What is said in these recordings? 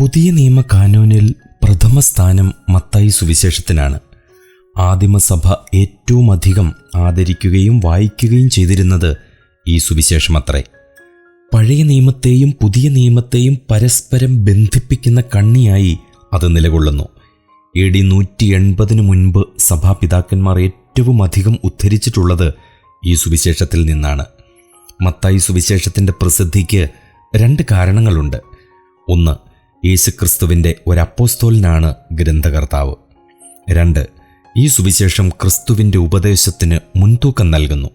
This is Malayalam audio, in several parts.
പുതിയ നിയമ കാനൂനിൽ പ്രഥമ സ്ഥാനം മത്തായി സുവിശേഷത്തിനാണ്. ആദിമസഭ ഏറ്റവും അധികം ആദരിക്കുകയും വായിക്കുകയും ചെയ്തിരുന്നത് ഈ സുവിശേഷമത്രേ. പഴയ നിയമത്തെയും പുതിയ നിയമത്തെയും പരസ്പരം ബന്ധിപ്പിക്കുന്ന കണ്ണിയായി അത് നിലകൊള്ളുന്നു. എ ഡി നൂറ്റി എൺപതിനു മുൻപ് സഭാപിതാക്കന്മാർ ഏറ്റവും അധികം ഉദ്ധരിച്ചിട്ടുള്ളത് ഈ സുവിശേഷത്തിൽ നിന്നാണ്. മത്തായി സുവിശേഷത്തിന്റെ പ്രസിദ്ധിക്ക് രണ്ട് കാരണങ്ങളുണ്ട്. ഒന്ന് യേശുക്രിസ്തുവിന്റെ ഒരപ്പോസ്തോലിനാണ് ഗ്രന്ഥകർത്താവ്. രണ്ട് ഈ സുവിശേഷം ക്രിസ്തുവിന്റെ ഉപദേശത്തിന് മുൻതൂക്കം നൽകുന്നു.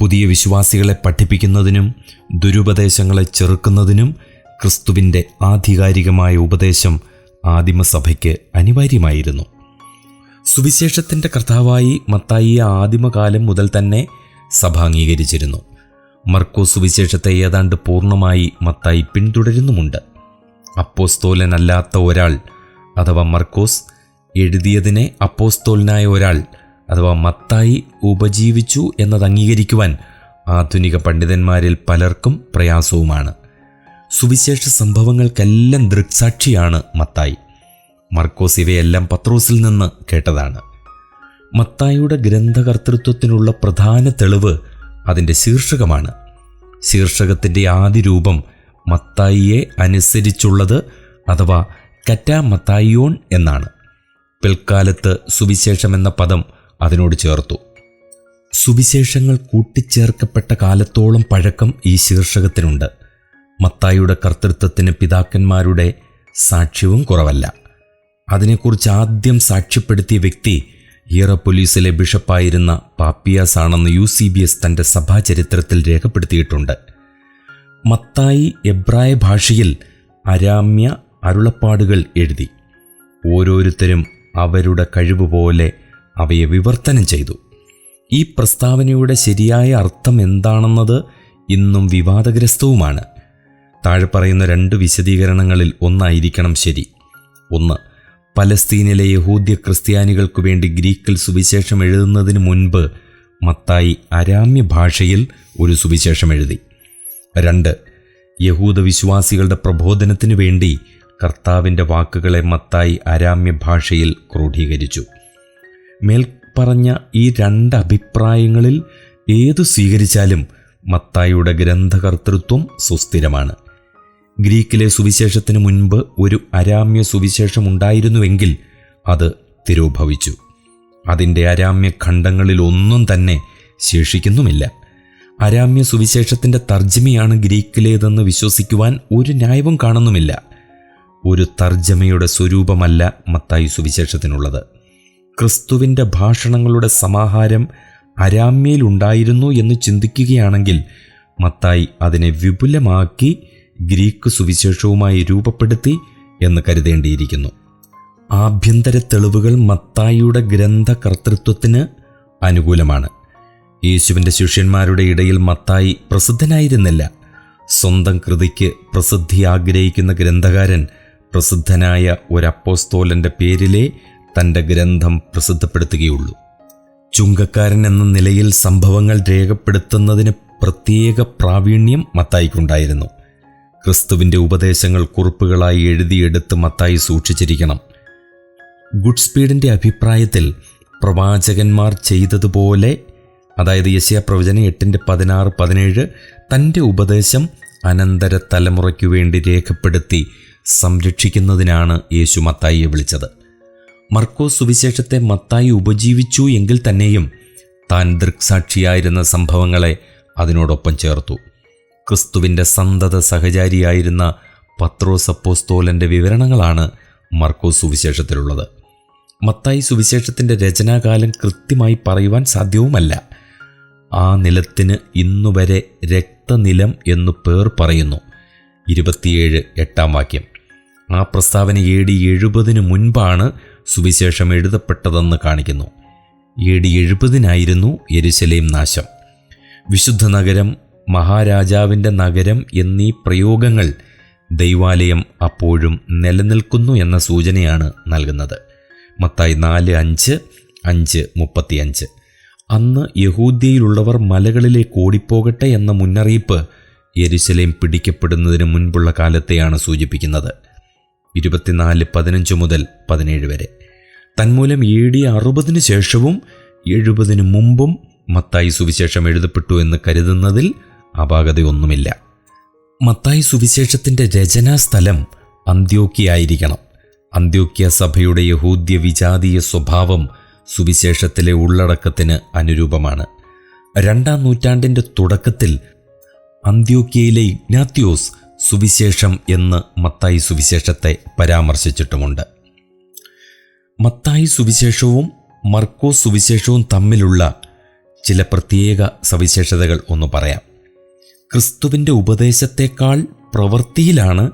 പുതിയ വിശ്വാസികളെ പഠിപ്പിക്കുന്നതിനും ദുരുപദേശങ്ങളെ ചെറുക്കുന്നതിനും ക്രിസ്തുവിന്റെ ആധികാരികമായ ഉപദേശം ആദിമസഭയ്ക്ക് അനിവാര്യമായിരുന്നു. സുവിശേഷത്തിന്റെ കർത്താവായി മത്തായിയെ ആദിമകാലം മുതൽ തന്നെ സഭ അംഗീകരിച്ചിരുന്നു. മർക്കോ സുവിശേഷത്തെ ഏതാണ്ട് പൂർണമായി മത്തായി പിന്തുടരുന്നുമുണ്ട്. അപ്പോസ്തോലനല്ലാത്ത ഒരാൾ അഥവാ മർക്കോസ് എഴുതിയതിനെ അപ്പോസ്തോലനായ ഒരാൾ അഥവാ മത്തായി ഉപജീവിച്ചു എന്നത് അംഗീകരിക്കുവാൻ ആധുനിക പണ്ഡിതന്മാരിൽ പലർക്കും പ്രയാസവുമാണ്. സുവിശേഷ സംഭവങ്ങൾക്കെല്ലാം ദൃക്സാക്ഷിയാണ് മത്തായി. മർക്കോസ് ഇവയെല്ലാം പത്രോസിൽ നിന്ന് കേട്ടതാണ്. മത്തായിയുടെ ഗ്രന്ഥകർത്തൃത്വത്തിനുള്ള പ്രധാന തെളിവ് അതിന്റെ ശീർഷകമാണ്. ശീർഷകത്തിന്റെ ആദ്യ രൂപം മത്തായിയെ അനുസരിച്ചുള്ളത് അഥവാ കറ്റാ മത്തായിയോൺ എന്നാണ്. പിൽക്കാലത്ത് സുവിശേഷം എന്ന പദം അതിനോട് ചേർത്തു. സുവിശേഷങ്ങൾ കൂട്ടിച്ചേർക്കപ്പെട്ട കാലത്തോളം പഴക്കം ഈ ശീർഷകത്തിനുണ്ട്. മത്തായിയുടെ കർത്തൃത്വത്തിന് പിതാക്കന്മാരുടെ സാക്ഷ്യവും കുറവല്ല. അതിനെക്കുറിച്ച് ആദ്യം സാക്ഷ്യപ്പെടുത്തിയ വ്യക്തി ഇയറപ്പൊലീസിലെ ബിഷപ്പായിരുന്ന പാപ്പിയാസ് ആണെന്ന് യു സി ബി എസ് തന്റെ സഭാചരിത്രത്തിൽ രേഖപ്പെടുത്തിയിട്ടുണ്ട്. മത്തായി എബ്രായ ഭാഷയിൽ അരാമ്യ അരുളപ്പാടുകൾ എഴുതി. ഓരോരുത്തരും അവരുടെ കഴിവ് പോലെ അവയെ വിവർത്തനം ചെയ്തു. ഈ പ്രസ്താവനയുടെ ശരിയായ അർത്ഥം എന്താണെന്നത് ഇന്നും വിവാദഗ്രസ്തവുമാണ്. താഴെ പറയുന്ന രണ്ട് വിശദീകരണങ്ങളിൽ ഒന്നായിരിക്കണം ശരി. ഒന്ന് പലസ്തീനിലെ യഹൂദ്യ ക്രിസ്ത്യാനികൾക്കു വേണ്ടി ഗ്രീക്കിൽ സുവിശേഷം എഴുതുന്നതിന് മുൻപ് മത്തായി അരാമ്യ ഭാഷയിൽ ഒരു സുവിശേഷം എഴുതി. രണ്ട്. യഹൂദ വിശ്വാസികളുടെ പ്രബോധനത്തിനു വേണ്ടി കർത്താവിന്റെ വാക്കുകളെ മത്തായി അരാമ്യ ഭാഷയിൽ ക്രോഡീകരിച്ചു. മേൽപ്പറഞ്ഞ ഈ രണ്ട് അഭിപ്രായങ്ങളിൽ ഏതു സ്വീകരിച്ചാലും മത്തായിയുടെ ഗ്രന്ഥകർത്തൃത്വം സുസ്ഥിരമാണ്. ഗ്രീക്കിലെ സുവിശേഷത്തിന് മുൻപ് ഒരു അരാമ്യ സുവിശേഷം ഉണ്ടായിരുന്നുവെങ്കിൽ അത് തിരോഭവിച്ചു. അതിന്റെ അരാമ്യ ഖണ്ഡങ്ങളിലൊന്നും തന്നെ ശേഷിക്കുന്നുമില്ല. അരാമ്യ സുവിശേഷത്തിന്റെ തർജമയാണ് ഗ്രീക്കിലേതെന്ന് വിശ്വസിക്കുവാൻ ഒരു ന്യായവും കാണുന്നുമില്ല. ഒരു തർജമയുടെ സ്വരൂപമല്ല മത്തായി സുവിശേഷത്തിനുള്ളത്. ക്രിസ്തുവിന്റെ ഭാഷണങ്ങളുടെ സമാഹാരം അരാമ്യയിലുണ്ടായിരുന്നു എന്ന് ചിന്തിക്കുകയാണെങ്കിൽ മത്തായി അതിനെ വിപുലമാക്കി ഗ്രീക്ക് സുവിശേഷവുമായി രൂപപ്പെടുത്തി എന്ന് കരുതേണ്ടിയിരിക്കുന്നു. ആഭ്യന്തര തെളിവുകൾ മത്തായിയുടെ ഗ്രന്ഥകർത്തൃത്വത്തിന് അനുകൂലമാണ്. യേശുവിന്റെ ശിഷ്യന്മാരുടെ ഇടയിൽ മത്തായി പ്രസിദ്ധനായിരുന്നില്ല. സ്വന്തം കൃതിക്ക് പ്രസിദ്ധി ആഗ്രഹിക്കുന്ന ഗ്രന്ഥകാരൻ പ്രസിദ്ധനായ ഒരപ്പോസ്തോലന്റെ പേരിലെ തന്റെ ഗ്രന്ഥം പ്രസിദ്ധപ്പെടുത്തുകയുള്ളൂ. ചുങ്കക്കാരൻ എന്ന നിലയിൽ സംഭവങ്ങൾ രേഖപ്പെടുത്തുന്നതിന് പ്രത്യേക പ്രാവീണ്യം മത്തായിക്കുണ്ടായിരുന്നു. ക്രിസ്തുവിന്റെ ഉപദേശങ്ങൾ കുറിപ്പുകളായി എഴുതിയെടുത്ത് മത്തായി സൂക്ഷിച്ചിരിക്കണം. ഗുഡ് സ്പീഡിന്റെ അഭിപ്രായത്തിൽ പ്രവാചകന്മാർ ചെയ്തതുപോലെ അതായത് യശയ പ്രവചനം എട്ടിന്റെ പതിനാറ് പതിനേഴ് തന്റെ ഉപദേശം അനന്തര തലമുറയ്ക്കു വേണ്ടി രേഖപ്പെടുത്തി സംരക്ഷിക്കുന്നതിനാണ് യേശു മത്തായിയെ വിളിച്ചത്. മർക്കോ സുവിശേഷത്തെ മത്തായി ഉപജീവിച്ചു എങ്കിൽ തന്നെയും താൻ ദൃക്സാക്ഷിയായിരുന്ന സംഭവങ്ങളെ അതിനോടൊപ്പം ചേർത്തു. ക്രിസ്തുവിന്റെ സന്തത സഹചാരിയായിരുന്ന പത്രോസപ്പോസ്തോലന്റെ വിവരണങ്ങളാണ് മർക്കോ സുവിശേഷത്തിലുള്ളത്. മത്തായി സുവിശേഷത്തിന്റെ രചനാകാലം കൃത്യമായി പറയുവാൻ സാധ്യവുമല്ല. ആ നിലത്തിന് ഇന്നുവരെ രക്തനിലം എന്നു പേർ പറയുന്നു. ഇരുപത്തിയേഴ് എട്ടാം വാക്യം. ആ പ്രസ്താവന എ ഡി എഴുപതിന് മുൻപാണ് സുവിശേഷം എഴുതപ്പെട്ടതെന്ന് കാണിക്കുന്നു. എ ഡി എഴുപതിനായിരുന്നു യെരുശലേം നാശം. വിശുദ്ധ നഗരം മഹാരാജാവിന്റെ നഗരം എന്നീ പ്രയോഗങ്ങൾ ദൈവാലയം അപ്പോഴും നിലനിൽക്കുന്നു എന്ന സൂചനയാണ് നൽകുന്നത്. മത്തായി നാല് അഞ്ച് അഞ്ച് മുപ്പത്തിയഞ്ച്. അന്ന് യഹൂദ്യയിലുള്ളവർ മലകളിലേക്ക് ഓടിപ്പോകട്ടെ എന്ന മുന്നറിയിപ്പ് യരിശലേം പിടിക്കപ്പെടുന്നതിന് മുൻപുള്ള കാലത്തെയാണ് സൂചിപ്പിക്കുന്നത്. ഇരുപത്തിനാല് പതിനഞ്ച് മുതൽ പതിനേഴ് വരെ. തന്മൂലം എ ഡി അറുപതിനു ശേഷവും എഴുപതിനു മുമ്പും മത്തായി സുവിശേഷം എഴുതപ്പെട്ടു എന്ന് കരുതുന്നതിൽ അപാകതയൊന്നുമില്ല. മത്തായി സുവിശേഷത്തിന്റെ രചനാസ്ഥലം അന്ത്യോക്കിയായിരിക്കണം അന്ത്യോക്യ സഭയുടെ യഹൂദ്യ വിജാതീയ സ്വഭാവം സുവിശേഷത്തിലെ ഉള്ളടക്കത്തിന് അനുരൂപമാണ്. രണ്ടാം നൂറ്റാണ്ടിന്റെ തുടക്കത്തിൽ അന്ത്യോക്യയിലെ ഇഗ്നാത്യോസ് സുവിശേഷം എന്ന് മത്തായി സുവിശേഷത്തെ പരാമർശിച്ചിട്ടുമുണ്ട്. മത്തായി സുവിശേഷവും മർക്കോസ് സുവിശേഷവും തമ്മിലുള്ള ചില പ്രത്യേക സവിശേഷതകൾ ഒന്ന് പറയാം. ക്രിസ്തുവിന്റെ ഉപദേശത്തേക്കാൾ പ്രവൃത്തിയിലാണ്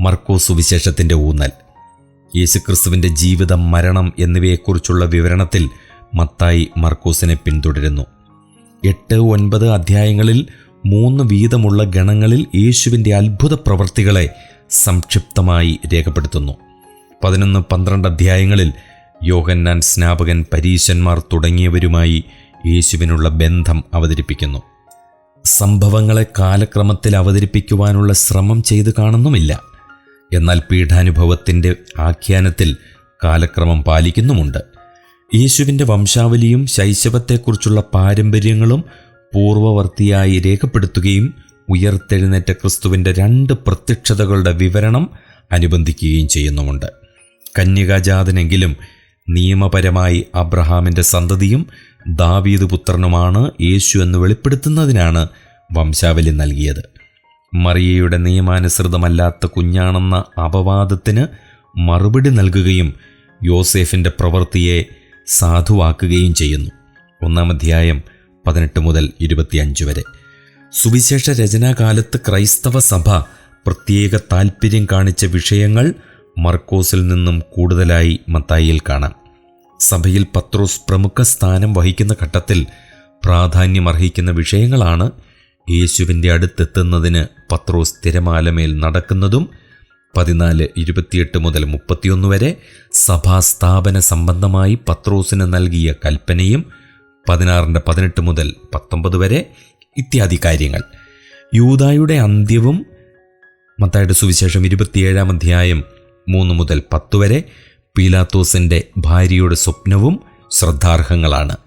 മർക്കോസ് സുവിശേഷത്തിന്റെ ഊന്നൽ. യേശുക്രിസ്തുവിന്റെ ജീവിതം മരണം എന്നിവയെക്കുറിച്ചുള്ള വിവരണത്തിൽ മത്തായി മർക്കൂസിനെ പിന്തുടരുന്നു. എട്ട് ഒൻപത് അധ്യായങ്ങളിൽ മൂന്ന് വീതമുള്ള ഗണങ്ങളിൽ യേശുവിന്റെ അത്ഭുത പ്രവൃത്തികളെ സംക്ഷിപ്തമായി രേഖപ്പെടുത്തുന്നു. പതിനൊന്ന് പന്ത്രണ്ട് അധ്യായങ്ങളിൽ യോഹന്നാൻ സ്നാപകൻ പരീശന്മാർ തുടങ്ങിയവരുമായി യേശുവിനുള്ള ബന്ധം അവതരിപ്പിക്കുന്നു. സംഭവങ്ങളെ കാലക്രമത്തിൽ അവതരിപ്പിക്കുവാനുള്ള ശ്രമം ചെയ്തു കാണുന്നുമില്ല. എന്നാൽ പീഠാനുഭവത്തിന്റെ ആഖ്യാനത്തിൽ കാലക്രമം പാലിക്കുന്നുമുണ്ട്. യേശുവിന്റെ വംശാവലിയും ശൈശവത്തെക്കുറിച്ചുള്ള പാരമ്പര്യങ്ങളും പൂർവവർത്തിയായി രേഖപ്പെടുത്തുകയും ഉയർത്തെഴുന്നേറ്റ ക്രിസ്തുവിന്റെ രണ്ട് പ്രത്യക്ഷതകളുടെ വിവരണം അനുബന്ധിക്കുകയും ചെയ്യുന്നുമുണ്ട്. കന്യകാജാതനെങ്കിലും നിയമപരമായി അബ്രഹാമിന്റെ സന്തതിയും ദാവീദ് പുത്രനുമാണ് യേശു എന്ന് വെളിപ്പെടുത്തുന്നതിനാണ് വംശാവലി നൽകിയത്. മറിയയുടെ നിയമാനുസൃതമല്ലാത്ത കുഞ്ഞാണെന്ന അപവാദത്തിന് മറുപടി നൽകുകയും യോസേഫിന്റെ പ്രവൃത്തിയെ സാധുവാക്കുകയും ചെയ്യുന്നു. ഒന്നാം അധ്യായം പതിനെട്ട് മുതൽ ഇരുപത്തിയഞ്ച് വരെ. സുവിശേഷ രചനാകാലത്ത് ക്രൈസ്തവ സഭ പ്രത്യേക താൽപ്പര്യം കാണിച്ച വിഷയങ്ങൾ മർക്കോസിൽ നിന്നും കൂടുതലായി മത്തായിയിൽ കാണാം. സഭയിൽ പത്രോസ് പ്രമുഖ സ്ഥാനം വഹിക്കുന്ന ഘട്ടത്തിൽ പ്രാധാന്യമർഹിക്കുന്ന വിഷയങ്ങളാണ് യേശുവിന്റെ അടുത്തെത്തുന്നതിന് പത്രോസ് തിരമാലമേൽ നടക്കുന്നതും പതിനാല് ഇരുപത്തിയെട്ട് മുതൽ മുപ്പത്തിയൊന്ന് വരെ സഭാസ്ഥാപന സംബന്ധമായി പത്രോസിന് നൽകിയ കൽപ്പനയും പതിനാറിന്റെ പതിനെട്ട് മുതൽ പത്തൊമ്പത് വരെ ഇത്യാദി കാര്യങ്ങൾ. യൂതായുടെ അന്ത്യവും മത്തായുടെ സുവിശേഷം ഇരുപത്തിയേഴാം അധ്യായം മൂന്ന് മുതൽ പത്ത് വരെ പീലാത്തോസിന്റെ ഭാര്യയുടെ സ്വപ്നവും ശ്രദ്ധാർഹങ്ങളാണ്.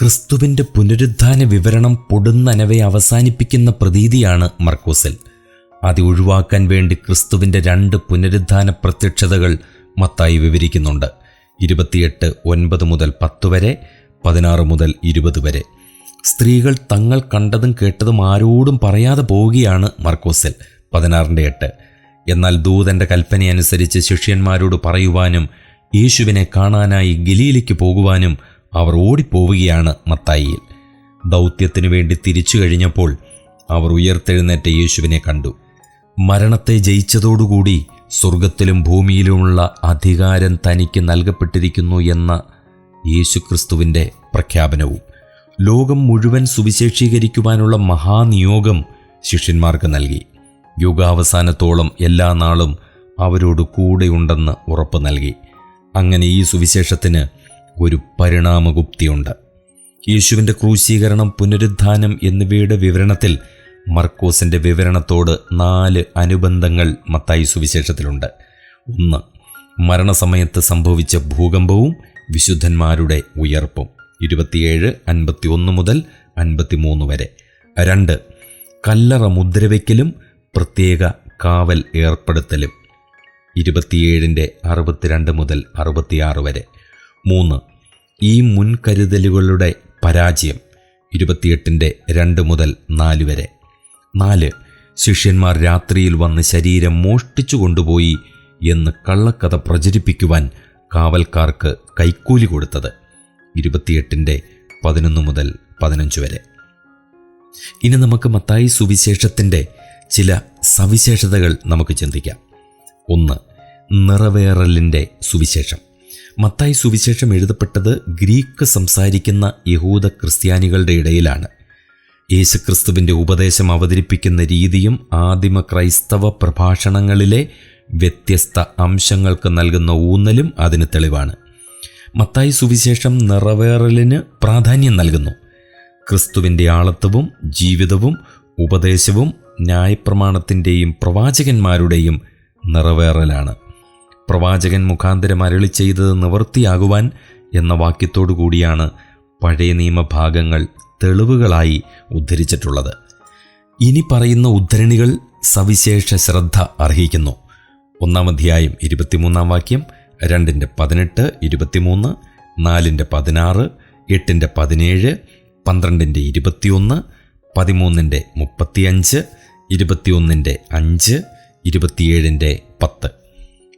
ക്രിസ്തുവിന്റെ പുനരുദ്ധാന വിവരണം പൊടുന്നനവെ അവസാനിപ്പിക്കുന്ന പ്രതീതിയാണ് മർക്കൂസിൽ. അത് ഒഴിവാക്കാൻ വേണ്ടി ക്രിസ്തുവിന്റെ രണ്ട് പുനരുദ്ധാന പ്രത്യക്ഷതകൾ മത്തായി വിവരിക്കുന്നുണ്ട്. ഇരുപത്തിയെട്ട് ഒൻപത് മുതൽ പത്ത് വരെ പതിനാറ് മുതൽ ഇരുപത് വരെ. സ്ത്രീകൾ തങ്ങൾ കണ്ടതും കേട്ടതും ആരോടും പറയാതെ പോവുകയാണ് മർക്കോസിൽ പതിനാറിന്റെ എട്ട്. എന്നാൽ ദൂതന്റെ കൽപ്പനയനുസരിച്ച് ശിഷ്യന്മാരോട് പറയുവാനും യേശുവിനെ കാണാനായി ഗലീലയ്ക്ക് പോകുവാനും അവർ ഓടിപ്പോവുകയാണ് മത്തായിയിൽ. ദൗത്യത്തിനു വേണ്ടി തിരിച്ചു കഴിഞ്ഞപ്പോൾ അവർ ഉയർത്തെഴുന്നേറ്റ യേശുവിനെ കണ്ടു. മരണത്തെ ജയിച്ചതോടുകൂടി സ്വർഗത്തിലും ഭൂമിയിലുമുള്ള അധികാരം തനിക്ക് നൽകപ്പെട്ടിരിക്കുന്നു എന്ന യേശുക്രിസ്തുവിന്റെ പ്രഖ്യാപനവും ലോകം മുഴുവൻ സുവിശേഷീകരിക്കുവാനുള്ള മഹാനിയോഗം ശിഷ്യന്മാർക്ക് നൽകി. യുഗാവസാനത്തോളം എല്ലാ നാളും അവരോട് കൂടെയുണ്ടെന്ന് ഉറപ്പ് നൽകി. അങ്ങനെ ഈ സുവിശേഷത്തിന് ഒരു പരിണാമഗുപ്തിയുണ്ട്. യേശുവിന്റെ ക്രൂശീകരണം പുനരുദ്ധാനം എന്നിവയുടെ വിവരണത്തിൽ മർക്കോസിന്റെ വിവരണത്തോട് നാല് അനുബന്ധങ്ങൾ മത്തായി സുവിശേഷത്തിലുണ്ട്. ഒന്ന് മരണസമയത്ത് സംഭവിച്ച ഭൂകമ്പവും വിശുദ്ധന്മാരുടെ ഉയർപ്പും. ഇരുപത്തിയേഴ് അൻപത്തി ഒന്ന് മുതൽ അൻപത്തിമൂന്ന് വരെ. രണ്ട് കല്ലറ മുദ്രവയ്ക്കലും പ്രത്യേക കാവൽ ഏർപ്പെടുത്തലും. ഇരുപത്തിയേഴിന്റെ അറുപത്തിരണ്ട് മുതൽ അറുപത്തിയാറ് വരെ. മൂന്ന്. ഈ മുൻകരുതലുകളുടെ പരാജയം ഇരുപത്തിയെട്ടിന്റെ രണ്ട് മുതൽ നാല് വരെ. നാല്. ശിഷ്യന്മാർ രാത്രിയിൽ വന്ന് ശരീരം മോഷ്ടിച്ചു കൊണ്ടുപോയി എന്ന് കള്ളക്കഥ പ്രചരിപ്പിക്കുവാൻ കാവൽക്കാർക്ക് കൈക്കൂലി കൊടുത്തത് ഇരുപത്തിയെട്ടിന്റെ പതിനൊന്ന് മുതൽ പതിനഞ്ച് വരെ. ഇനി നമുക്ക് മത്തായി സുവിശേഷത്തിന്റെ ചില സവിശേഷതകൾ നമുക്ക് ചിന്തിക്കാം. ഒന്ന്. നിറവേറലിന്റെ സുവിശേഷം. മത്തായി സുവിശേഷം എഴുതപ്പെട്ടത് ഗ്രീക്ക് സംസാരിക്കുന്ന യഹൂദ ക്രിസ്ത്യാനികളുടെ ഇടയിലാണ്. യേശുക്രിസ്തുവിന്റെ ഉപദേശം അവതരിപ്പിക്കുന്ന രീതിയും ആദിമ ക്രൈസ്തവ പ്രഭാഷണങ്ങളിലെ വ്യത്യസ്ത അംശങ്ങൾക്ക് നൽകുന്ന ഊന്നലും അതിന് തെളിവാണ്. മത്തായി സുവിശേഷം നിറവേറലിന് പ്രാധാന്യം നൽകുന്നു. ക്രിസ്തുവിന്റെ ആളത്വവും ജീവിതവും ഉപദേശവും ന്യായപ്രമാണത്തിന്റെയും പ്രവാചകന്മാരുടെയും നിറവേറലാണ്. പ്രവാചകൻ മുഖാന്തരം അരളി ചെയ്തത് നിവൃത്തിയാകുവാൻ എന്ന വാക്യത്തോടു കൂടിയാണ് പഴയ നിയമഭാഗങ്ങൾ തെളിവുകളായി ഉദ്ധരിച്ചിട്ടുള്ളത്. ഇനി പറയുന്ന ഉദ്ധരണികൾ സവിശേഷ ശ്രദ്ധ അർഹിക്കുന്നു. ഒന്നാം അധ്യായം ഇരുപത്തിമൂന്നാം വാക്യം രണ്ടിന്റെ പതിനെട്ട് ഇരുപത്തിമൂന്ന് നാലിന്റെ പതിനാറ് എട്ടിന്റെ പതിനേഴ് പന്ത്രണ്ടിന്റെ ഇരുപത്തിയൊന്ന് പതിമൂന്നിന്റെ മുപ്പത്തിയഞ്ച് ഇരുപത്തിയൊന്നിന്റെ അഞ്ച് ഇരുപത്തിയേഴിന്റെ പത്ത്.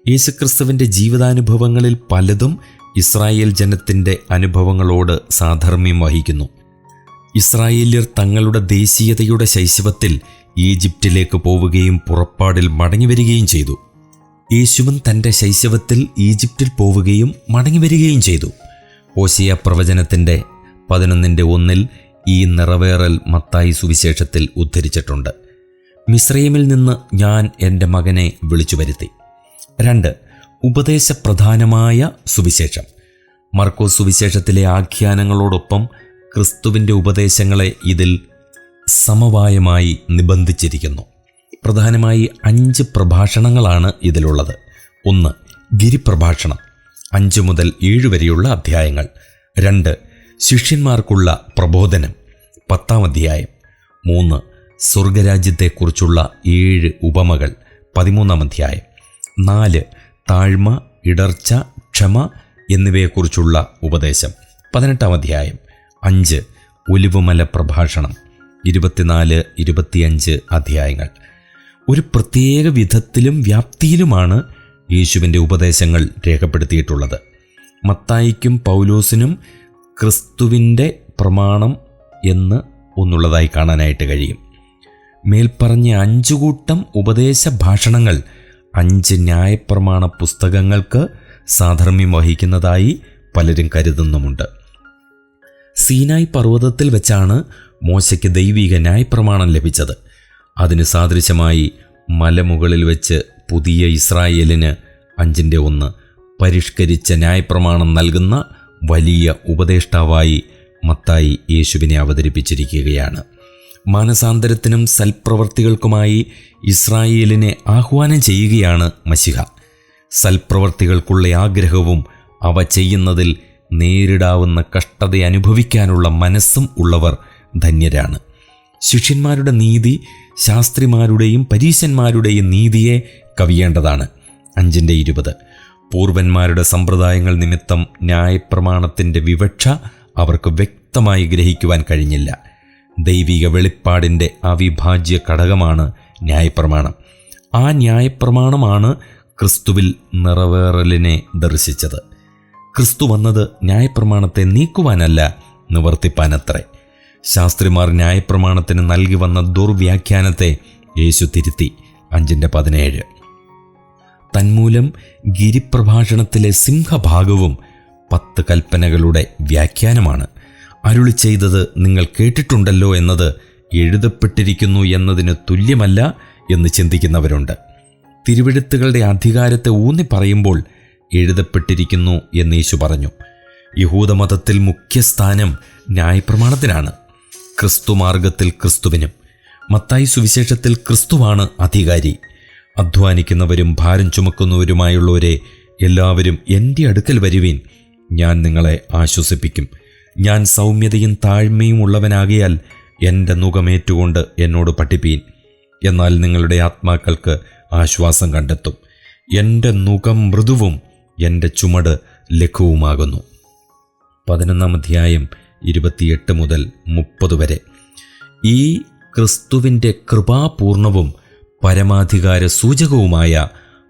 യേശുക്രിസ്തുവിന്റെ ജീവിതാനുഭവങ്ങളിൽ പലതും ഇസ്രായേൽ ജനത്തിന്റെ അനുഭവങ്ങളോട് സാധർമ്യം വഹിക്കുന്നു. ഇസ്രായേല്യർ തങ്ങളുടെ ദേശീയതയുടെ ശൈശവത്തിൽ ഈജിപ്തിലേക്ക് പോവുകയും പുറപ്പാടിൽ മടങ്ങിവരികയും ചെയ്തു. യേശുവും തന്റെ ശൈശവത്തിൽ ഈജിപ്തിൽ പോവുകയും മടങ്ങിവരികയും ചെയ്തു. ഓശിയ പ്രവചനത്തിന്റെ പതിനൊന്നിന്റെ ഒന്നിൽ ഈ നിറവേറൽ മത്തായി സുവിശേഷത്തിൽ ഉദ്ധരിച്ചിട്ടുണ്ട്. മിശ്രൈമിൽ നിന്ന് ഞാൻ എന്റെ മകനെ വിളിച്ചു വരുത്തി രണ്ട് ഉപദേശപ്രധാനമായ സുവിശേഷം. മർക്കോ സുവിശേഷത്തിലെ ആഖ്യാനങ്ങളോടൊപ്പം ക്രിസ്തുവിന്റെ ഉപദേശങ്ങളെ ഇതിൽ സമവായമായി നിബന്ധിച്ചിരിക്കുന്നു. പ്രധാനമായി അഞ്ച് പ്രഭാഷണങ്ങളാണ് ഇതിലുള്ളത്. ഒന്ന് ഗിരിപ്രഭാഷണം. അഞ്ച് മുതൽ ഏഴ് വരെയുള്ള അധ്യായങ്ങൾ. രണ്ട് ശിഷ്യന്മാർക്കുള്ള പ്രബോധനം. പത്താം അധ്യായം. മൂന്ന് സ്വർഗരാജ്യത്തെക്കുറിച്ചുള്ള ഏഴ് ഉപമകൾ. പതിമൂന്നാം അധ്യായം. നാല് താഴ്മ ഇടർച്ച ക്ഷമ എന്നിവയെക്കുറിച്ചുള്ള ഉപദേശം. പതിനെട്ടാം അധ്യായം. അഞ്ച് ഒലിവുമല പ്രഭാഷണം. ഇരുപത്തിനാല് ഇരുപത്തിയഞ്ച് അധ്യായങ്ങൾ. ഒരു പ്രത്യേക വിധത്തിലും വ്യാപ്തിയിലുമാണ് യേശുവിന്റെ ഉപദേശങ്ങൾ രേഖപ്പെടുത്തിയിട്ടുള്ളത്. മത്തായിക്കും പൗലോസിനും ക്രിസ്തുവിന്റെ പ്രമാണം എന്ന് ഒന്നുള്ളതായി കാണാനായിട്ട് കഴിയും. മേൽപ്പറഞ്ഞ അഞ്ചു കൂട്ടം ഉപദേശ ഭാഷണങ്ങൾ അഞ്ച് ന്യായപ്രമാണ പുസ്തകങ്ങൾക്ക് സാധർമ്യം വഹിക്കുന്നതായി പലരും കരുതുന്നുമുണ്ട്. സീനായ് പർവതത്തിൽ വെച്ചാണ് മോശയ്ക്ക് ദൈവിക ന്യായപ്രമാണം ലഭിച്ചത്. അതിന് സാദൃശ്യമായി മലമുകളിൽ വെച്ച് പുതിയ ഇസ്രായേലിന് അഞ്ചിന്റെ ഒന്ന് പരിഷ്കരിച്ച ന്യായപ്രമാണം നൽകുന്ന വലിയ ഉപദേഷ്ടാവായി മത്തായി യേശുവിനെ അവതരിപ്പിച്ചിരിക്കുകയാണ്. മാനസാന്തരത്തിനും സൽപ്രവർത്തികൾക്കുമായി ഇസ്രായേലിനെ ആഹ്വാനം ചെയ്യുകയാണ് മഷിഹ സൽപ്രവർത്തികൾക്കുള്ള ആഗ്രഹവും അവ ചെയ്യുന്നതിൽ നേരിടാവുന്ന കഷ്ടത അനുഭവിക്കാനുള്ള മനസ്സും ഉള്ളവർ ധന്യരാണ്. ശിഷ്യന്മാരുടെ നീതി ശാസ്ത്രിമാരുടെയും പരീശന്മാരുടെയും നീതിയെ കവിയേണ്ടതാണ്. അഞ്ചിന്റെ ഇരുപത്. പൂർവന്മാരുടെ സമ്പ്രദായങ്ങൾ നിമിത്തം ന്യായപ്രമാണത്തിന്റെ വിവക്ഷ അവർക്ക് വ്യക്തമായി ഗ്രഹിക്കുവാൻ കഴിഞ്ഞില്ല. ദൈവിക വെളിപ്പാടിന്റെ അവിഭാജ്യ ഘടകമാണ് ന്യായപ്രമാണം. ആ ന്യായപ്രമാണമാണ് ക്രിസ്തുവിൽ നിറവേറലിനെ ദർശിച്ചത്. ക്രിസ്തു വന്നത് ന്യായപ്രമാണത്തെ നീക്കുവാനല്ല നിവർത്തിപ്പാനത്രേ. ശാസ്ത്രിമാർ ന്യായപ്രമാണത്തിന് നൽകി വന്ന ദുർവ്യാഖ്യാനത്തെ യേശു തിരുത്തി. അഞ്ചിന്റെ പതിനേഴ്. തന്മൂലം ഗിരിപ്രഭാഷണത്തിലെ സിംഹഭാഗവും പത്ത് കൽപ്പനകളുടെ വ്യാഖ്യാനമാണ്. അരുളി ചെയ്തത് നിങ്ങൾ കേട്ടിട്ടുണ്ടല്ലോ എന്നത് എഴുതപ്പെട്ടിരിക്കുന്നു എന്നതിന് തുല്യമല്ല എന്ന് ചിന്തിക്കുന്നവരുണ്ട്. തിരുവെഴുത്തുകളുടെ അധികാരത്തെ ഊന്നി പറയുമ്പോൾ എഴുതപ്പെട്ടിരിക്കുന്നു എന്ന് യേശു പറഞ്ഞു. യഹൂദമതത്തിൽ മുഖ്യസ്ഥാനം ന്യായപ്രമാണത്തിനാണ്. ക്രിസ്തു മാർഗത്തിൽ ക്രിസ്തുവിനും മത്തായി സുവിശേഷത്തിൽ ക്രിസ്തുവാണ് അധികാരി. അധ്വാനിക്കുന്നവരും ഭാരം ചുമക്കുന്നവരുമായുള്ളവരെ എല്ലാവരും എന്റെ അടുക്കൽ വരുവീൻ ഞാൻ നിങ്ങളെ ആശ്വസിപ്പിക്കും. ഞാൻ സൗമ്യതയും താഴ്മയും ഉള്ളവനാകിയാൽ എന്റെ നുഖമേറ്റുകൊണ്ട് എന്നോട് പഠിപ്പീൻ. എന്നാൽ നിങ്ങളുടെ ആത്മാക്കൾക്ക് ആശ്വാസം കണ്ടെത്തും. എന്റെ നുഖം മൃദുവും എന്റെ ചുമട് ലഘുവുമാകുന്നു. പതിനൊന്നാം അധ്യായം ഇരുപത്തിയെട്ട് മുതൽ മുപ്പത് വരെ. ഈ ക്രിസ്തുവിന്റെ കൃപാപൂർണവും പരമാധികാര സൂചകവുമായ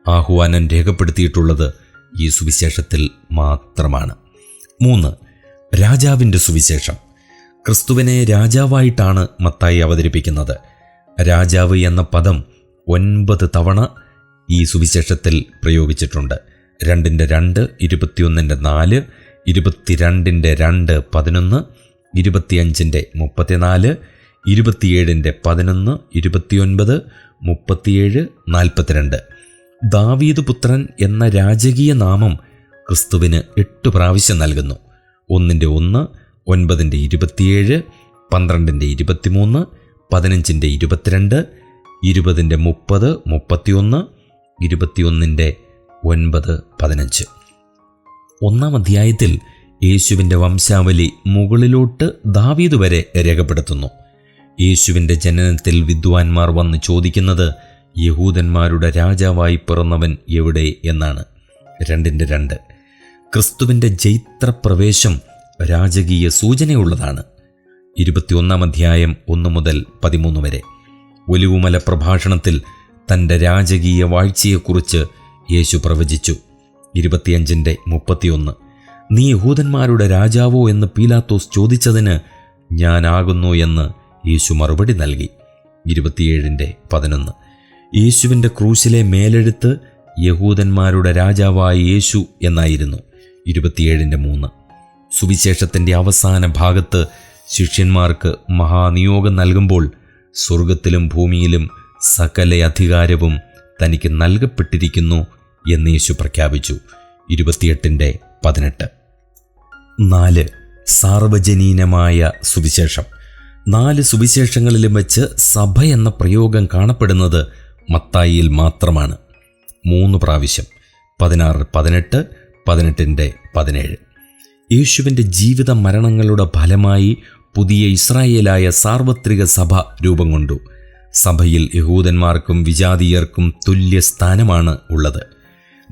ആഹ്വാനം രേഖപ്പെടുത്തിയിട്ടുള്ളത് ഈ സുവിശേഷത്തിൽ മാത്രമാണ്. മൂന്ന് രാജാവിന്റെ സുവിശേഷം. ക്രിസ്തുവിനെ രാജാവായിട്ടാണ് മത്തായി അവതരിപ്പിക്കുന്നത്. രാജാവ് എന്ന പദം ഒൻപത് തവണ ഈ സുവിശേഷത്തിൽ പ്രയോഗിച്ചിട്ടുണ്ട്. രണ്ടിന്റെ രണ്ട് ഇരുപത്തിയൊന്നിന്റെ നാല് ഇരുപത്തിരണ്ടിന്റെ രണ്ട് പതിനൊന്ന് ഇരുപത്തിയഞ്ചിന്റെ മുപ്പത്തിനാല് ഇരുപത്തിയേഴിന്റെ പതിനൊന്ന് ഇരുപത്തിയൊൻപത് മുപ്പത്തിയേഴ് നാൽപ്പത്തിരണ്ട്. ദാവീദ് പുത്രൻ എന്ന രാജകീയ നാമം ക്രിസ്തുവിന് എട്ട് പ്രാവശ്യം നൽകുന്നു. ഒന്നിന്റെ ഒന്ന് ഒൻപതിന്റെ ഇരുപത്തിയേഴ് പന്ത്രണ്ടിന്റെ ഇരുപത്തിമൂന്ന് പതിനഞ്ചിന്റെ ഇരുപത്തിരണ്ട് ഇരുപതിന്റെ മുപ്പത് മുപ്പത്തിയൊന്ന് ഇരുപത്തിയൊന്നിന്റെ ഒൻപത് പതിനഞ്ച്. ഒന്നാം അധ്യായത്തിൽ യേശുവിന്റെ വംശാവലി മുകളിലോട്ട് ദാവീദ് വരെ രേഖപ്പെടുത്തുന്നു. യേശുവിന്റെ ജനനത്തിൽ വിദ്വാൻമാർ വന്ന് ചോദിക്കുന്നത് യഹൂദന്മാരുടെ രാജാവായി പിറന്നവൻ എവിടെ എന്നാണ്? രണ്ടിന്റെ രണ്ട്. ക്രിസ്തുവിന്റെ ജൈത്രപ്രവേശം രാജകീയ സൂചനയുള്ളതാണ്. ഇരുപത്തിയൊന്നാം അധ്യായം ഒന്ന് മുതൽ പതിമൂന്ന് വരെ. ഒലിവുമല പ്രഭാഷണത്തിൽ തന്റെ രാജകീയ വാഴ്ചയെക്കുറിച്ച് യേശു പ്രവചിച്ചു. ഇരുപത്തിയഞ്ചിന്റെ മുപ്പത്തിയൊന്ന്. നീ യഹൂദന്മാരുടെ രാജാവോ എന്ന് പീലാത്തോസ് ചോദിച്ചതിന് ഞാനാകുന്നു എന്ന് യേശു മറുപടി നൽകി. ഇരുപത്തിയേഴിന്റെ പതിനൊന്ന്. യേശുവിന്റെ ക്രൂശിലെ മേലെടുത്ത് യഹൂദന്മാരുടെ രാജാവായ യേശു എന്നായിരുന്നു. ഇരുപത്തിയേഴിന്റെ മൂന്ന്. സുവിശേഷത്തിന്റെ അവസാന ഭാഗത്ത് ശിഷ്യന്മാർക്ക് മഹാനിയോഗം നൽകുമ്പോൾ സ്വർഗത്തിലും ഭൂമിയിലും സകല അധികാരവും തനിക്ക് നൽകപ്പെട്ടിരിക്കുന്നു എന്ന് യേശു പ്രഖ്യാപിച്ചു. ഇരുപത്തിയെട്ടിന്റെ പതിനെട്ട്. നാല്. സാർവജനീനമായ സുവിശേഷം. നാല് സുവിശേഷങ്ങളിലും വെച്ച് സഭ എന്ന പ്രയോഗം കാണപ്പെടുന്നത് മത്തായിയിൽ മാത്രമാണ്. മൂന്ന് പ്രാവശ്യം. പതിനാറ് പതിനെട്ട് പതിനെട്ടിന്റെ പതിനേഴ്. യേശുവിന്റെ ജീവിത മരണങ്ങളുടെ ഫലമായി പുതിയ ഇസ്രായേലായ സാർവത്രിക സഭ രൂപം കൊണ്ടു. സഭയിൽ യഹൂദന്മാർക്കും വിജാതീയർക്കും തുല്യ സ്ഥാനമാണ് ഉള്ളത്.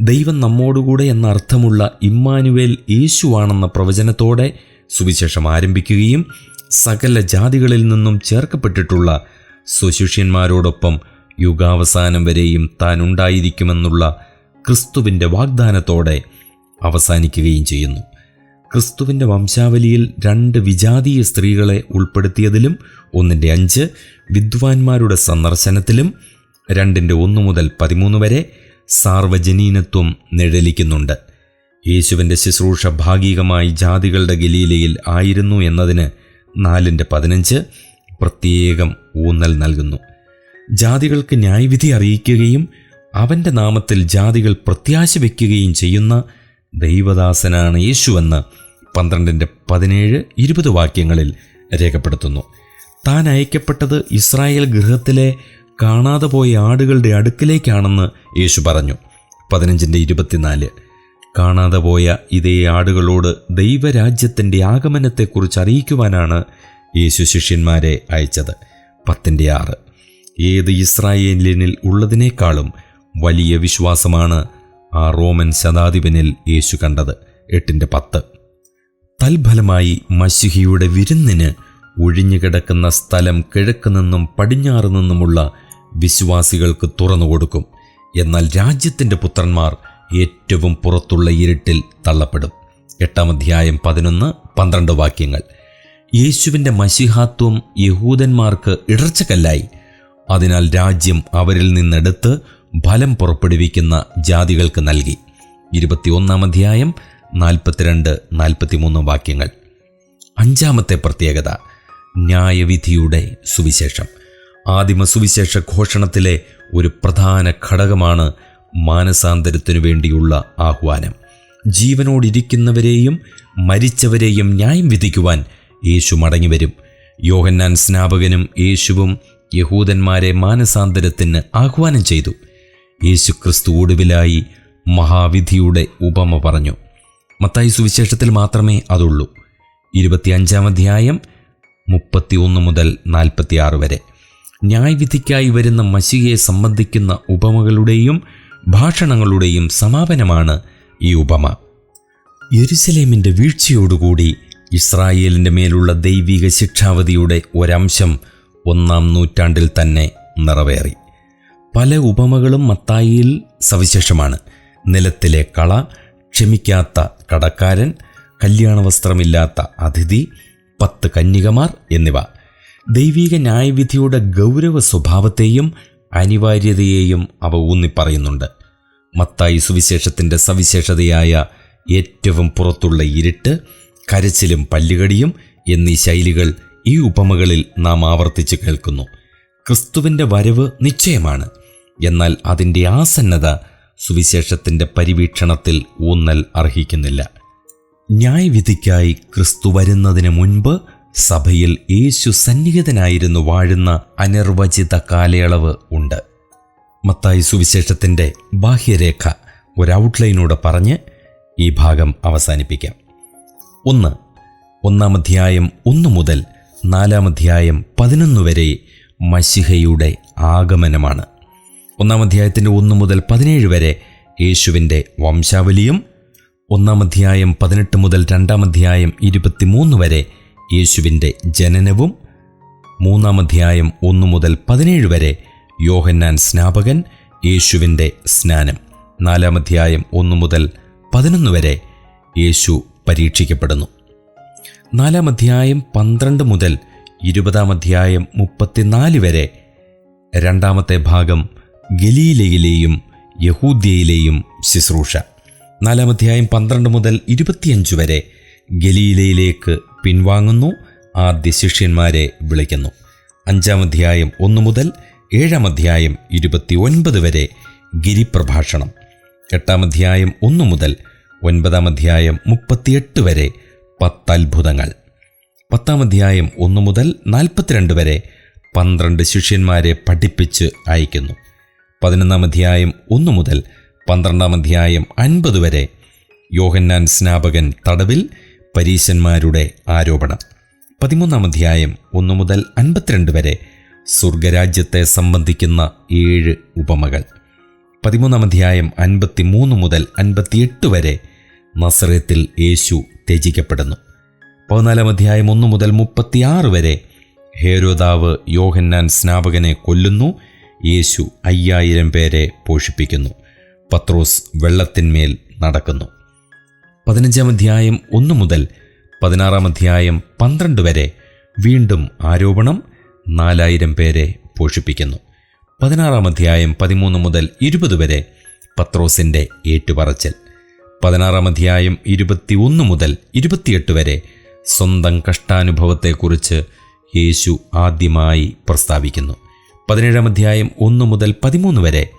ദൈവം നമ്മോടുകൂടെ എന്ന അർത്ഥമുള്ള ഇമ്മാനുവേൽ യേശുവാണെന്ന പ്രവചനത്തോടെ സുവിശേഷം ആരംഭിക്കുകയും സകല ജാതികളിൽ നിന്നും ചേർക്കപ്പെട്ടിട്ടുള്ള സുശിഷ്യന്മാരോടൊപ്പം യുഗാവസാനം വരെയും താൻ ഉണ്ടായിരിക്കുമെന്നുള്ള ക്രിസ്തുവിന്റെ വാഗ്ദാനത്തോടെ അവസാനിക്കുകയും ചെയ്യുന്നു. ക്രിസ്തുവിന്റെ വംശാവലിയിൽ രണ്ട് വിജാതീയ സ്ത്രീകളെ ഉൾപ്പെടുത്തിയതിലും ഒന്നിന്റെ അഞ്ച് വിദ്വാൻമാരുടെ സന്ദർശനത്തിലും രണ്ടിന്റെ ഒന്ന് മുതൽ പതിമൂന്ന് വരെ സാർവജനീനത്വം നിഴലിക്കുന്നുണ്ട്. യേശുവിന്റെ ശുശ്രൂഷ ഭാഗികമായി ജാതികളുടെ ഗലീലയിൽ ആയിരുന്നു എന്നതിന് നാലിന്റെ പതിനഞ്ച് പ്രത്യേകം ഊന്നൽ നൽകുന്നു. ജാതികൾക്ക് ന്യായവിധി അറിയിക്കുകയും അവന്റെ നാമത്തിൽ ജാതികൾ പ്രത്യാശ വയ്ക്കുകയും ചെയ്യുന്ന ദൈവദാസനാണ് യേശുവെന്ന് പന്ത്രണ്ടിന്റെ പതിനേഴ് ഇരുപത് വാക്യങ്ങളിൽ രേഖപ്പെടുത്തുന്നു. താൻ അയക്കപ്പെട്ടത് ഇസ്രായേൽ ഗൃഹത്തിലെ കാണാതെ പോയ ആടുകളുടെ അടുക്കിലേക്കാണെന്ന് യേശു പറഞ്ഞു. പതിനഞ്ചിന്റെ ഇരുപത്തിനാല്. കാണാതെ പോയ ഇതേ ആടുകളോട് ദൈവരാജ്യത്തിന്റെ ആഗമനത്തെക്കുറിച്ച് അറിയിക്കുവാനാണ് യേശു ശിഷ്യന്മാരെ അയച്ചത്. പത്തിന്റെ ആറ്. ഏത് ഇസ്രായേലിനിൽ ഉള്ളതിനേക്കാളും വലിയ വിശ്വാസമാണ് ആ റോമൻ ശതാധിപനിൽ യേശു കണ്ടത് എട്ടിന്റെ പത്ത്. തൽഫലമായി മശിഹിയുടെ വിരുന്നിന് ഒഴിഞ്ഞുകിടക്കുന്ന സ്ഥലം കിഴക്ക് നിന്നും പടിഞ്ഞാറ് നിന്നുമുള്ള വിശ്വാസികൾക്ക് തുറന്നു കൊടുക്കും. എന്നാൽ രാജ്യത്തിന്റെ പുത്രന്മാർ ഏറ്റവും പുറത്തുള്ള ഇരുട്ടിൽ തള്ളപ്പെടും. എട്ടാം അധ്യായം പതിനൊന്ന് പന്ത്രണ്ട് വാക്യങ്ങൾ. യേശുവിന്റെ മഷിഹാത്വം യഹൂദന്മാർക്ക് ഇടർച്ചക്കല്ലായി. അതിനാൽ രാജ്യം അവരിൽ നിന്നെടുത്ത് ഫലം പുറപ്പെടുവിക്കുന്ന ജാതികൾക്ക് നൽകി. ഇരുപത്തിയൊന്നാം അധ്യായം നാൽപ്പത്തിരണ്ട് നാൽപ്പത്തിമൂന്ന് വാക്യങ്ങൾ. അഞ്ചാമത്തെ പ്രത്യേകത ന്യായവിധിയുടെ സുവിശേഷം. ആദിമ സുവിശേഷ ഘോഷണത്തിലെ ഒരു പ്രധാന ഘടകമാണ് മാനസാന്തരത്തിനു വേണ്ടിയുള്ള ആഹ്വാനം. ജീവനോടിരിക്കുന്നവരെയും മരിച്ചവരെയും ന്യായം വിധിക്കുവാൻ യേശു മടങ്ങിവരും. യോഹന്നാൻ സ്നാപകനും യേശുവും യഹൂദന്മാരെ മാനസാന്തരത്തിന് ആഹ്വാനം ചെയ്തു. യേശു ക്രിസ്തു ഒടുവിലായി മഹാവിധിയുടെ ഉപമ പറഞ്ഞു. മത്തായി സുവിശേഷത്തിൽ മാത്രമേ അതുള്ളൂ. ഇരുപത്തിയഞ്ചാം അധ്യായം മുപ്പത്തിയൊന്ന് മുതൽ നാൽപ്പത്തിയാറ് വരെ. ന്യായവിധിക്കായി വരുന്ന മഷികയെ സംബന്ധിക്കുന്ന ഉപമകളുടെയും ഭാഷണങ്ങളുടെയും സമാപനമാണ് ഈ ഉപമ. യെരുസലേമിന്റെ വീഴ്ചയോടുകൂടി ഇസ്രായേലിന്റെ മേലുള്ള ദൈവിക ശിക്ഷാവധിയുടെ ഒരംശം ഒന്നാം നൂറ്റാണ്ടിൽ തന്നെ നിറവേറി. പല ഉപമകളും മത്തായിയിൽ സവിശേഷമാണ്. നിലത്തിലെ കള ക്ഷമിക്കാത്ത കടക്കാരൻ കല്യാണ വസ്ത്രമില്ലാത്ത അതിഥി പത്ത് കന്യകമാർ എന്നിവ. ദൈവിക ന്യായവിധിയുടെ ഗൗരവ സ്വഭാവത്തെയും അനിവാര്യതയെയും അവ ഊന്നിപ്പറയുന്നുണ്ട്. മത്തായി സുവിശേഷത്തിന്റെ സവിശേഷതയായ ഏറ്റവും പുറത്തുള്ള ഇരുട്ട് കരച്ചിലും പല്ലുകടിയും എന്നീ ശൈലികൾ ഈ ഉപമകളിൽ നാം ആവർത്തിച്ച് കേൾക്കുന്നു. ക്രിസ്തുവിന്റെ വരവ് നിശ്ചയമാണ്. എന്നാൽ അതിന്റെ ആസന്നത സുവിശേഷത്തിന്റെ പരിവീക്ഷണത്തിൽ ഊന്നൽ അർഹിക്കുന്നില്ല. ന്യായവിധിക്കായി ക്രിസ്തു വരുന്നതിന് മുൻപ് സഭയിൽ യേശു സന്നിഹിതനായിരുന്നു വാഴുന്ന അനിർവചിത കാലയളവ് ഉണ്ട്. മത്തായി സുവിശേഷത്തിന്റെ ബാഹ്യരേഖ ഒരു പറഞ്ഞ് ഈ ഭാഗം അവസാനിപ്പിക്കാം. ഒന്ന് ഒന്നാം അധ്യായം ഒന്ന് മുതൽ നാലാം അധ്യായം പതിനൊന്ന് വരെ മഷിഹയുടെ ആഗമനമാണ്. ഒന്നാം അധ്യായത്തിന്റെ ഒന്ന് മുതൽ പതിനേഴ് വരെ യേശുവിന്റെ വംശാവലിയും ഒന്നാം അധ്യായം പതിനെട്ട് മുതൽ രണ്ടാം അധ്യായം ഇരുപത്തിമൂന്ന് വരെ യേശുവിന്റെ ജനനവും മൂന്നാം അധ്യായം ഒന്ന് മുതൽ പതിനേഴ് വരെ യോഹന്നാൻ സ്നാപകൻ യേശുവിന്റെ സ്നാനം. നാലാം അധ്യായം ഒന്ന് മുതൽ പതിനൊന്ന് വരെ യേശു പരീക്ഷിക്കപ്പെടുന്നു. നാലാം അധ്യായം പന്ത്രണ്ട് മുതൽ ഇരുപതാം അധ്യായം മുപ്പത്തിനാല് വരെ. രണ്ടാമത്തെ ഭാഗം ഗലീലയിലെയും യഹൂദ്യയിലെയും ശുശ്രൂഷ. നാലാം അധ്യായം പന്ത്രണ്ട് മുതൽ ഇരുപത്തിയഞ്ച് വരെ ഗലീലയിലേക്ക് പിൻവാങ്ങുന്നു ആദ്യ ശിഷ്യന്മാരെ വിളിക്കുന്നു. അഞ്ചാം അധ്യായം ഒന്ന് മുതൽ ഏഴാം അധ്യായം ഇരുപത്തി ഒൻപത് വരെ ഗിരിപ്രഭാഷണം. എട്ടാം അധ്യായം ഒന്ന് മുതൽ ഒൻപതാം അധ്യായം മുപ്പത്തിയെട്ട് വരെ പത്തത്ഭുതങ്ങൾ. പത്താം അധ്യായം ഒന്ന് മുതൽ നാൽപ്പത്തിരണ്ട് വരെ പന്ത്രണ്ട് ശിഷ്യന്മാരെ പഠിപ്പിച്ച് അയക്കുന്നു. പതിനൊന്നാം അധ്യായം ഒന്ന് മുതൽ പന്ത്രണ്ടാം അധ്യായം അൻപത് വരെ യോഹന്നാൻ സ്നാപകൻ തടവിൽ പരീശന്മാരുടെ ആരോപണം. പതിമൂന്നാം അധ്യായം ഒന്ന് മുതൽ അൻപത്തിരണ്ട് വരെ സ്വർഗരാജ്യത്തെ സംബന്ധിക്കുന്ന ഏഴ് ഉപമകൾ. പതിമൂന്നാം അധ്യായം അൻപത്തി മൂന്ന് മുതൽ അൻപത്തിയെട്ട് വരെ നസറത്തിൽ യേശു ത്യജിക്കപ്പെടുന്നു. പതിനാലാം അധ്യായം ഒന്ന് മുതൽ മുപ്പത്തിയാറ് വരെ ഹേരോദാവ് യോഹന്നാൻ സ്നാപകനെ കൊല്ലുന്നു യേശു അയ്യായിരം പേരെ പോഷിപ്പിക്കുന്നു പത്രോസ് വെള്ളത്തിന്മേൽ നടക്കുന്നു. പതിനഞ്ചാം അധ്യായം ഒന്ന് മുതൽ പതിനാറാം അധ്യായം പന്ത്രണ്ട് വരെ വീണ്ടും ആരോപണം നാലായിരം പേരെ പോഷിപ്പിക്കുന്നു. പതിനാറാം അധ്യായം പതിമൂന്ന് മുതൽ ഇരുപത് വരെ പത്രോസിന്റെ ഏറ്റുപറച്ചൽ. പതിനാറാം അധ്യായം ഇരുപത്തി ഒന്ന് മുതൽ ഇരുപത്തിയെട്ട് വരെ സ്വന്തം കഷ്ടാനുഭവത്തെക്കുറിച്ച് യേശു ആദ്യമായി പ്രസ്താവിക്കുന്നു. പതിനേഴാം അധ്യായം ഒന്ന് മുതൽ പതിമൂന്ന് വരെ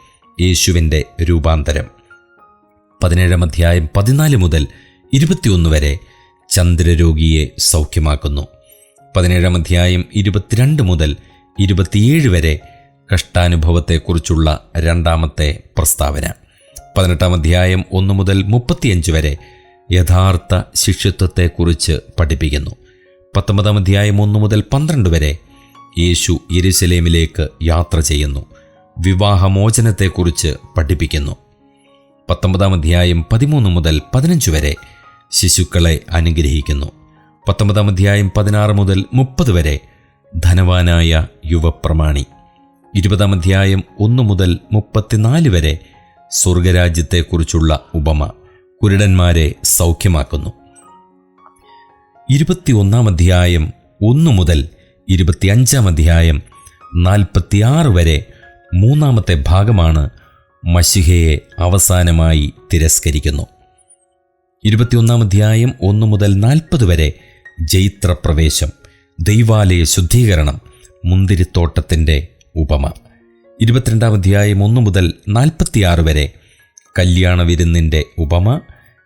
യേശുവിന്റെ രൂപാന്തരം. പതിനേഴാം അധ്യായം പതിനാല് മുതൽ ഇരുപത്തിയൊന്ന് വരെ ചന്ദ്രരോഗിയെ സൗഖ്യമാക്കുന്നു. പതിനേഴാം അധ്യായം ഇരുപത്തിരണ്ട് മുതൽ ഇരുപത്തിയേഴ് വരെ കഷ്ടാനുഭവത്തെക്കുറിച്ചുള്ള രണ്ടാമത്തെ പ്രസ്താവന. പതിനെട്ടാം അധ്യായം ഒന്ന് മുതൽ മുപ്പത്തിയഞ്ച് വരെ യഥാർത്ഥ ശിഷ്യത്വത്തെക്കുറിച്ച് പഠിപ്പിക്കുന്നു. പത്തൊമ്പതാം അധ്യായം ഒന്ന് മുതൽ പന്ത്രണ്ട് വരെ യേശു യെരുസലേമിലേക്ക് യാത്ര ചെയ്യുന്നു. വിവാഹമോചനത്തെക്കുറിച്ച് പഠിപ്പിക്കുന്നു. പത്തൊമ്പതാം അധ്യായം പതിമൂന്ന് മുതൽ പതിനഞ്ച് വരെ ശിശുക്കളെ അനുഗ്രഹിക്കുന്നു. പത്തൊമ്പതാം അധ്യായം പതിനാറ് മുതൽ മുപ്പത് വരെ ധനവാനായ യുവപ്രമാണി. ഇരുപതാം അധ്യായം ഒന്ന് മുതൽ മുപ്പത്തിനാല് വരെ സ്വർഗരാജ്യത്തെക്കുറിച്ചുള്ള ഉപമ. കുരുടന്മാരെ സൗഖ്യമാക്കുന്നു. ഇരുപത്തിയൊന്നാം അധ്യായം ഒന്ന് മുതൽ ഇരുപത്തിയഞ്ചാം അധ്യായം നാൽപ്പത്തിയാറ് വരെ മൂന്നാമത്തെ ഭാഗമാണ് മഷിഹയെ അവസാനമായി തിരസ്കരിക്കുന്നു. ഇരുപത്തിയൊന്നാം അധ്യായം ഒന്ന് മുതൽ നാൽപ്പത് വരെ ജൈത്രപ്രവേശം ദൈവാലയ ശുദ്ധീകരണം മുന്തിരിത്തോട്ടത്തിന്റെ ഉപമ. ഇരുപത്തിരണ്ടാം അധ്യായം ഒന്ന് മുതൽ നാൽപ്പത്തിയാറ് വരെ കല്യാണ വിരുന്നിന്റെ ഉപമ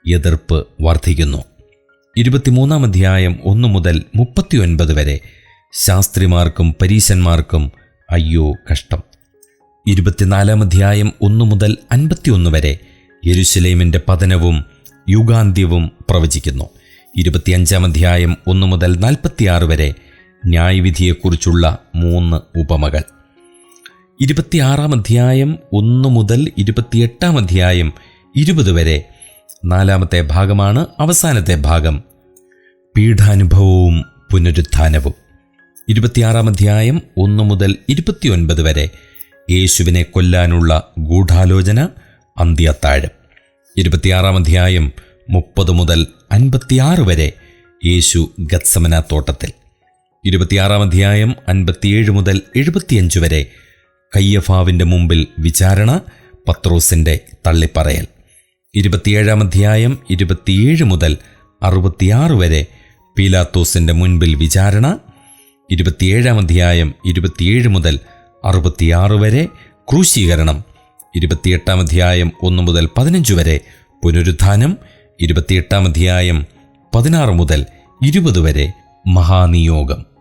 എതിർപ്പ് വർദ്ധിക്കുന്നു ഇരുപത്തിമൂന്നാം അധ്യായം ഒന്നു മുതൽ മുപ്പത്തിയൊൻപത് വരെ ശാസ്ത്രിമാർക്കും പരീശന്മാർക്കും അയ്യോ കഷ്ടം. ഇരുപത്തിനാലാം അധ്യായം ഒന്ന് മുതൽ അൻപത്തിയൊന്ന് വരെ യെരുശലേമിന്റെ പതനവും യുഗാന്ത്യവും പ്രവചിക്കുന്നു. ഇരുപത്തിയഞ്ചാം അധ്യായം ഒന്ന് മുതൽ നാൽപ്പത്തിയാറ് വരെ ന്യായവിധിയെക്കുറിച്ചുള്ള മൂന്ന് ഉപമകൾ. ഇരുപത്തിയാറാം അധ്യായം ഒന്ന് മുതൽ ഇരുപത്തിയെട്ടാം അധ്യായം ഇരുപത് വരെ. നാലാമത്തെ ഭാഗമാണ് അവസാനത്തെ ഭാഗം. പീഠാനുഭവവും പുനരുത്ഥാനവും. ഇരുപത്തിയാറാം അധ്യായം ഒന്ന് മുതൽ ഇരുപത്തിയൊൻപത് വരെ. യേശുവിനെ കൊല്ലാനുള്ള ഗൂഢാലോചന അന്ത്യത്താഴം. ഇരുപത്തിയാറാം അധ്യായം മുപ്പത് മുതൽ അൻപത്തിയാറ് വരെ യേശു ഗത്സമന തോട്ടത്തിൽ. ഇരുപത്തിയാറാം അധ്യായം അൻപത്തിയേഴ് മുതൽ എഴുപത്തിയഞ്ച് വരെ കയ്യഫാവിന്റെ മുമ്പിൽ വിചാരണ പത്രോസിന്റെ തള്ളിപ്പറയൽ. ഇരുപത്തിയേഴാം അധ്യായം ഇരുപത്തിയേഴ് മുതൽ അറുപത്തിയാറ് വരെ പീലാത്തോസിന്റെ മുൻപിൽ വിചാരണ ഇരുപത്തിയേഴാം അധ്യായം ഇരുപത്തിയേഴ് മുതൽ അറുപത്തിയാറ് വരെ ക്രൂശീകരണം ഇരുപത്തിയെട്ടാം അധ്യായം ഒന്ന് മുതൽ പതിനഞ്ച് വരെ പുനരുത്ഥാനം ഇരുപത്തിയെട്ടാം അധ്യായം പതിനാറ് മുതൽ ഇരുപത് വരെ മഹാനിയോഗം.